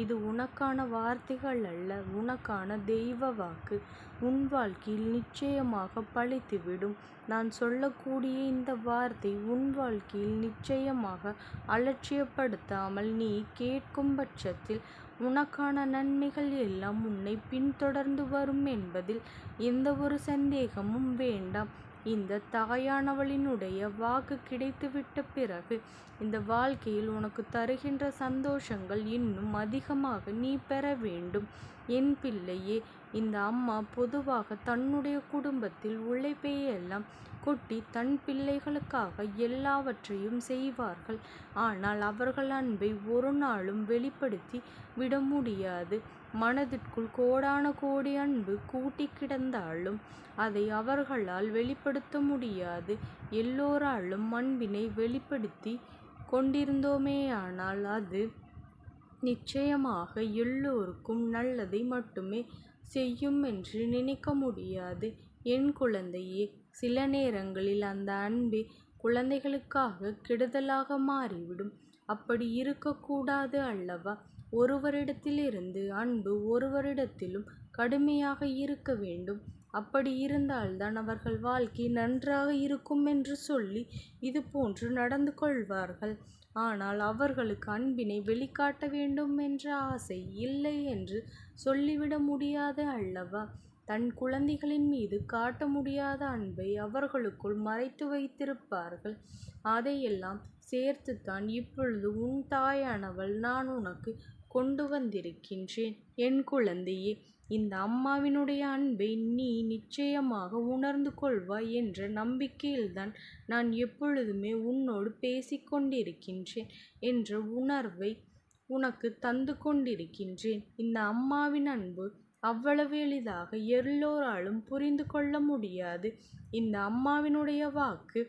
இது உனக்கான வார்த்தைகள் அல்ல உனக்கான தெய்வ வாக்கு. உன் வாழ்க்கையில் நிச்சயமாக பழித்துவிடும் நான் சொல்லக்கூடிய இந்த வார்த்தை உன் வாழ்க்கையில் நிச்சயமாக அலட்சியப்படுத்தாமல் நீ கேட்கும்பட்சத்தில் உனக்கான நன்மைகள் எல்லாம் உன்னை பின்தொடர்ந்து வரும் என்பதில் எந்த ஒரு சந்தேகமும் வேண்டாம். இந்த தாயானவளினுடைய வாக்கு கிடைத்துவிட்ட பிறகு இந்த வாழ்க்கையில் உனக்கு தருகின்ற சந்தோஷங்கள் இன்னும் அதிகமாக நீ பெற வேண்டும். என் பிள்ளையே இந்த அம்மா பொதுவாக தன்னுடைய குடும்பத்தில் உழைப்பையெல்லாம் கொட்டி தன் பிள்ளைகளுக்காக எல்லாவற்றையும் செய்வார்கள். ஆனால் அவர்கள் அன்பை ஒரு நாளும் வெளிப்படுத்தி விட முடியாது. மனதிற்குள் கோடான கோடி அன்பு கூட்டி கிடந்தாலும் அதை அவர்களால் வெளிப்படுத்த முடியாது. எல்லோராலும் அன்பினை வெளிப்படுத்தி கொண்டிருந்தோமேயானால் அது நிச்சயமாக எல்லோருக்கும் நல்லதை மட்டுமே செய்யும் என்று நினைக்க முடியாது. என் குழந்தையே சில நேரங்களில் அந்த அன்பே குழந்தைகளுக்காக கெடுதலாக மாறிவிடும். அப்படி இருக்கக்கூடாது அல்லவா? ஒருவரிடத்திலிருந்து அன்பு ஒருவரிடத்திலும் கடுமையாக இருக்க வேண்டும். அப்படி இருந்தால்தான் அவர்கள் வாழ்க்கை நன்றாக இருக்கும் என்று சொல்லி இது போன்று நடந்து கொள்வார்கள். ஆனால் அவர்களுக்கு அன்பினை வெளிக்காட்ட வேண்டும் என்ற ஆசை இல்லை என்று சொல்லிவிட முடியாது அல்லவா? தன் குழந்தைகளின் மீது காட்ட முடியாத அன்பை அவர்களுக்குள் மறைத்து வைத்திருப்பார்கள். அதையெல்லாம் சேர்த்துத்தான் இப்பொழுது உன் தாயானவள் நான் உனக்கு கொண்டு வந்திருக்கின்றேன். என் குழந்தையே இந்த அம்மாவினுடைய அன்பை நீ நிச்சயமாக உணர்ந்து கொள்வாய் என்ற நம்பிக்கையில்தான் நான் எப்பொழுதுமே உன்னோடு பேசிக்கொண்டிருக்கின்றேன் என்ற உணர்வை உனக்கு தந்து கொண்டிருக்கின்றேன். இந்த அம்மாவின் அன்பு அவ்வளவு எளிதாக எல்லோராலும் புரிந்து கொள்ள முடியாது. இந்த அம்மாவினுடைய வாக்கு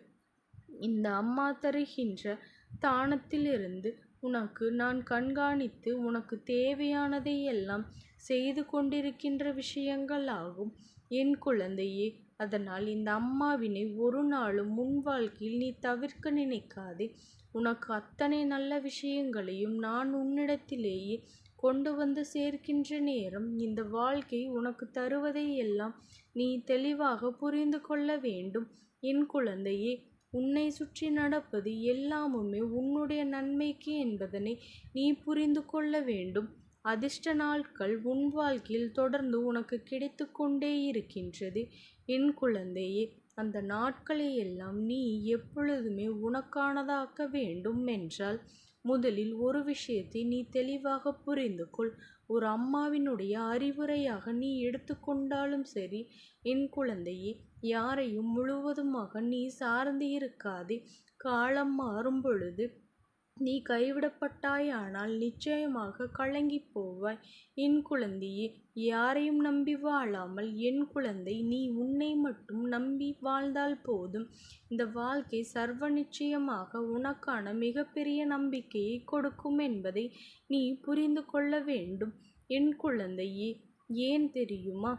இந்த அம்மா தருகின்ற தானத்திலிருந்து உனக்கு நான் கண்காணித்து உனக்கு தேவையானதை எல்லாம் செய்து கொண்டிருக்கின்ற விஷயங்களாகும். என் குழந்தையே அதனால் இந்த அம்மாவினை ஒரு நாளும் உன் வாழ்க்கையில் நீ தவிர்க்க நினைக்காதே. உனக்கு அத்தனை நல்ல விஷயங்களையும் நான் உன்னிடத்திலேயே கொண்டு வந்து சேர்க்கின்ற நேரம் இந்த வாழ்க்கை உனக்குத் தருவதையெல்லாம் நீ தெளிவாக புரிந்து கொள்ள வேண்டும். என் குழந்தையே உன்னை சுற்றி நடப்பது எல்லாமுமே உன்னுடைய நன்மைக்கு என்பதனை நீ புரிந்து கொள்ள வேண்டும். அதிர்ஷ்ட நாட்கள் உன் வாழ்க்கையில் தொடர்ந்து உனக்கு கிடைத்து கொண்டே இருக்கின்றது என் குழந்தையே அந்த நாட்களையெல்லாம் நீ எப்பொழுதுமே உனக்கானதாக்க வேண்டும் என்றால் முதலில் ஒரு விஷயத்தை நீ தெளிவாக புரிந்து கொள். ஒரு அம்மாவினுடைய அறிவுரையாக நீ எடுத்துக்கொண்டாலும் சரி என் குழந்தையே யாரையும் முழுவதுமாக நீ சார்ந்து இருக்காதே. காலம் மாறும்பொழுது நீ கைவிடப்பட்டாயானால் நிச்சயமாகக் கலங்கிப் போவாய். என் குழந்தையே யாரையும் நம்பி வாழாமல் என் குழந்தை நீ உன்னை மட்டும் நம்பி வாழ்ந்தால் போதும். இந்த வாழ்க்கை சர்வ நிச்சயமாக உனக்கான மிகப்பெரிய நம்பிக்கையைக் கொடுக்கும் என்பதை நீ புரிந்து கொள்ள வேண்டும். என் குழந்தையே ஏன் தெரியுமா?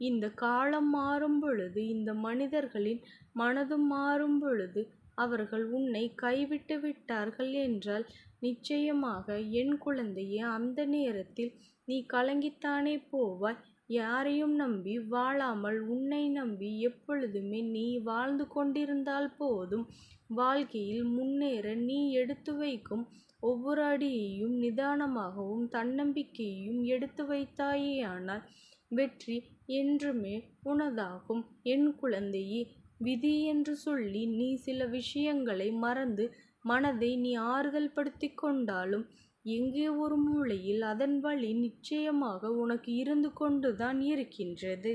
இந்தக் காலம் மாறும் பொழுது இந்த மனிதர்களின் மனதும் மாறும் பொழுது அவர்கள் உன்னை கைவிட்டு விட்டார்கள் என்றால் நிச்சயமாக என் குழந்தையே அந்த நேரத்தில் நீ கலங்கித்தானே போவாய். யாரையும் நம்பி வாழாமல் உன்னை நம்பி எப்பொழுதுமே நீ வாழ்ந்து கொண்டிருந்தால் போதும். வாழ்க்கையில் முன்னேற நீ எடுத்து வைக்கும் ஒவ்வொரு அடியையும் நிதானமாகவும் தன்னம்பிக்கையும் எடுத்து வைத்தாயேயானால் வெற்றி என்றுமே உனதாகும். என் குழந்தையே விதி என்று சொல்லி நீ சில விஷயங்களை மறந்து மனதை நீ ஆறுதல் படுத்தி கொண்டாலும் எங்கே ஒரு மூலையில் அதன் வழி நிச்சயமாக உனக்கு இருந்து கொண்டுதான் இருக்கின்றது.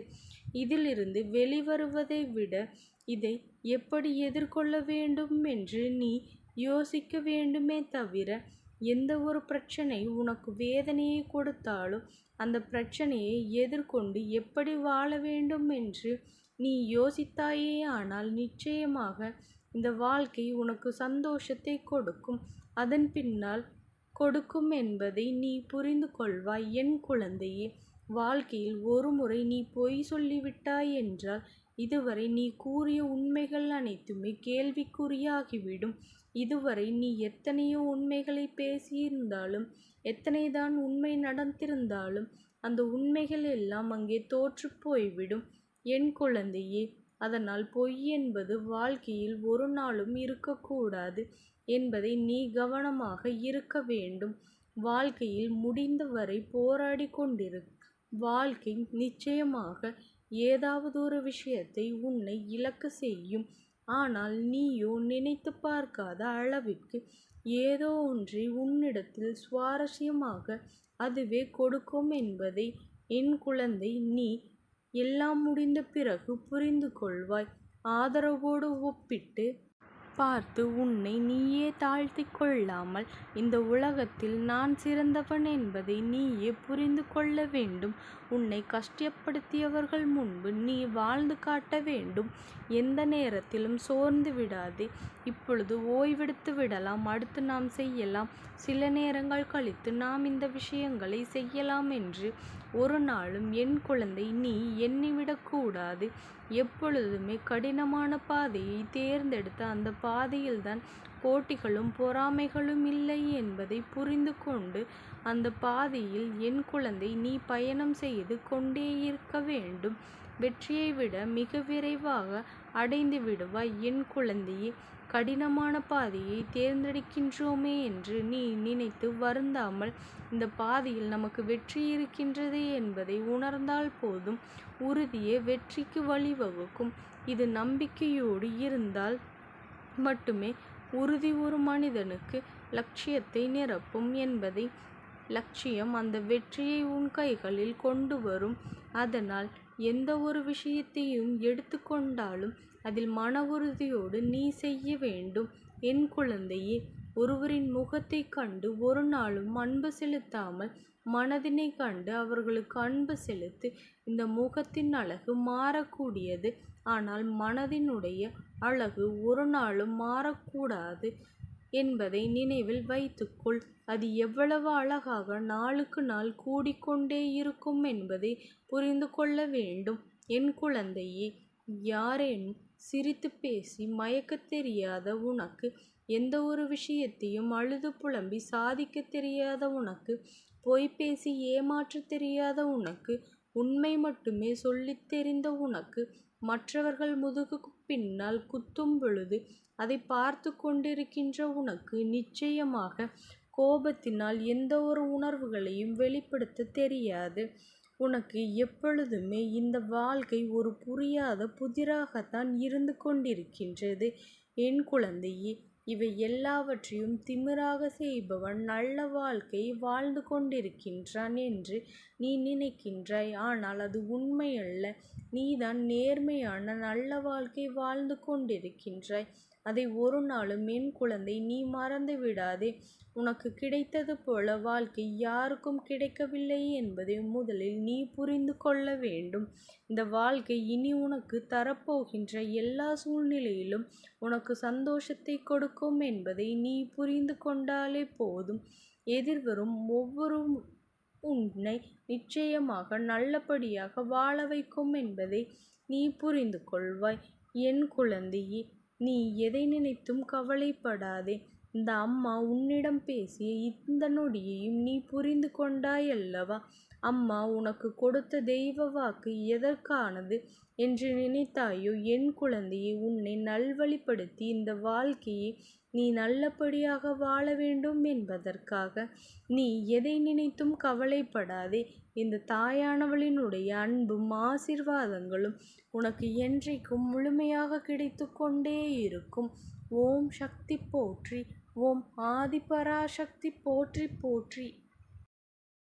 இதிலிருந்து வெளிவருவதை விட இதை எப்படி எதிர்கொள்ள வேண்டும் என்று நீ யோசிக்க வேண்டுமே தவிர எந்த ஒரு பிரச்சனை உனக்கு வேதனையை கொடுத்தாலும் அந்த பிரச்சனையை எதிர்கொண்டு எப்படி வாழ வேண்டும் என்று நீ யோசித்தாயே ஆனால் நிச்சயமாக இந்த வாழ்க்கை உனக்கு சந்தோஷத்தை கொடுக்கும். அதன் பின்னால் கொடுக்கும் என்பதை நீ புரிந்து கொள்வாய். என் குழந்தையே வாழ்க்கையில் ஒருமுறை நீ பொய் சொல்லிவிட்டாய் என்றால் இதுவரை நீ கூறிய உண்மைகள் அனைத்துமே கேள்விக்குறியாகிவிடும். இதுவரை நீ எத்தனையோ உண்மைகளை பேசியிருந்தாலும் எத்தனைதான் உண்மை நடந்திருந்தாலும் அந்த உண்மைகள் எல்லாம் அங்கே தோற்று போய்விடும் என் குழந்தையே. அதனால் பொய் என்பது வாழ்க்கையில் ஒரு நாளும் இருக்கக்கூடாது என்பதை நீ கவனமாக இருக்க வேண்டும். வாழ்க்கையில் முடிந்தவரை போராடி கொண்டிரு. வாழ்க்கை நிச்சயமாக ஏதாவதொரு விஷயத்தை உன்னை இலக்கு செய்யும். ஆனால் நீயோ நினைத்து பார்க்காத அளவிற்கு ஏதோ ஒன்றை உன்னிடத்தில் சுவாரஸ்யமாக அதுவே கொடுக்கும் என்பதை என் குழந்தை நீ எல்லாம் முடிந்த பிறகு புரிந்து கொள்வாய். ஆதரவோடு ஒப்பிட்டு பார்த்து உன்னை நீயே தாழ்த்தி கொள்ளாமல் இந்த உலகத்தில் நான் சிறந்தவன் என்பதை நீயே புரிந்து கொள்ள வேண்டும். உன்னை கஷ்டப்படுத்தியவர்கள் முன்பு நீ வாழ்ந்து காட்ட வேண்டும். எந்த நேரத்திலும் சோர்ந்து விடாதே. இப்பொழுது ஓய்வெடுத்து விடலாம் அடுத்து நாம் செய்யலாம் சில நேரங்கள் கழித்து நாம் இந்த விஷயங்களை செய்யலாம் என்று ஒரு நாளும் என் குழந்தை நீ எண்ணிவிடக்கூடாது எப்பொழுதுமே கடினமான பாதையை தேர்ந்தெடுத்து அந்த பாதையில்தான் போட்டிகளும் பொறாமைகளும் இல்லை என்பதை புரிந்து கொண்டு அந்த பாதையில் என் குழந்தை நீ பயணம் செய்து கொண்டே இருக்க வேண்டும். வெற்றியை விட மிக விரைவாக அடைந்து விடுவாய் என் குழந்தையே. கடினமான பாதையை தேர்ந்தெடுக்கின்றோமே என்று நீ நினைத்து வருந்தாமல் இந்த பாதையில் நமக்கு வெற்றி இருக்கின்றது என்பதை உணர்ந்தால் போதும். உறுதியே வெற்றிக்கு வழிவகுக்கும். இது நம்பிக்கையோடு இருந்தால் மட்டுமே உறுதி ஒரு மனிதனுக்கு லட்சியத்தை நிரப்பும் என்பதை லட்சியம் அந்த வெற்றியை உன் கைகளில் கொண்டு வரும். அதனால் எந்த ஒரு விஷயத்தையும் எடுத்துக்கொண்டாலும் அதில் மன உறுதியோடு நீ செய்ய வேண்டும் என் குழந்தையே. ஒருவரின் முகத்தை கண்டு ஒரு நாளும் அன்பு செலுத்தாமல் மனதினை கண்டு அவர்களுக்கு அன்பு செலுத்து. இந்த முகத்தின் அழகு மாறக்கூடியது. ஆனால் மனதினுடைய அழகு ஒரு நாளும் மாறக்கூடாது என்பதை நினைவில் வைத்துக்கொள் அது எவ்வளவு அழகாக நாளுக்கு நாள் கூடிக்கொண்டே இருக்கும் என்பதை புரிந்து கொள்ள வேண்டும் என் குழந்தையே. யாரேனும் சிரித்துப் பேசி மயக்கத் தெரியாத உனக்கு எந்த ஒரு விஷயத்தையும் அழுது புலம்பி சாதிக்க தெரியாத உனக்கு பொய் பேசி ஏமாற்ற தெரியாத உனக்கு உண்மை மட்டுமே சொல்லித் தெரிந்த உனக்கு மற்றவர்கள் முதுகுக்கு பின்னால் குத்தும் பொழுது அதை பார்த்து கொண்டிருக்கின்ற உனக்கு நிச்சயமாக கோபத்தினால் எந்த ஒரு உணர்வுகளையும் வெளிப்படுத்த தெரியாது. உனக்கு எப்பொழுதுமே இந்த வாழ்க்கை ஒரு புரியாத புதிராகத்தான் இருந்து கொண்டிருக்கின்றது என் குழந்தையே. இவை எல்லாவற்றையும் திமிராக செய்பவன் நல்ல வாழ்க்கை வாழ்ந்து கொண்டிருக்கின்றான் என்று நீ நினைக்கின்றாய். ஆனால் அது உண்மையல்ல. நீதான் நேர்மையான நல்ல வாழ்க்கை வாழ்ந்து கொண்டிருக்கின்றாய். அதை ஒரு நாளும் என் குழந்தை நீ மறந்து விடாதே. உனக்கு கிடைத்தது போல வாழ்க்கை யாருக்கும் கிடைக்கவில்லை என்பதை முதலில் நீ புரிந்து கொள்ள வேண்டும். இந்த வாழ்க்கை இனி உனக்கு தரப்போகின்ற எல்லா சூழ்நிலையிலும் உனக்கு சந்தோஷத்தை கொடுக்கும் என்பதை நீ புரிந்து கொண்டாலே போதும். எதிர்வரும் ஒவ்வொரு உன்னை நிச்சயமாக நல்லபடியாக வாழ வைக்கும் என்பதை நீ புரிந்து கொள்வாய் என் குழந்தையே. நீ எதை நினைத்தும் கவலைப்படாதே. இந்த அம்மா உன்னிடம் பேசிய இந்த நொடியையும் நீ புரிந்து கொண்டாயல்லவா அம்மா உனக்கு கொடுத்த தெய்வ வாக்கு எதற்கானது என்று நினைத்தாயோ என் குழந்தையை உன்னை நல்வழிப்படுத்தி இந்த வாழ்க்கையை நீ நல்லபடியாக வாழ வேண்டும் என்பதற்காக. நீ எதை நினைத்தும் கவலைப்படாதே. இந்த தாயானவளினுடைய அன்பும் ஆசீர்வாதங்களும் உனக்கு என்றைக்கும் முழுமையாக கிடைத்து கொண்டே இருக்கும் ஓம் சக்தி போற்றி ஓம் ஆதிபராசக்தி போற்றி போற்றி.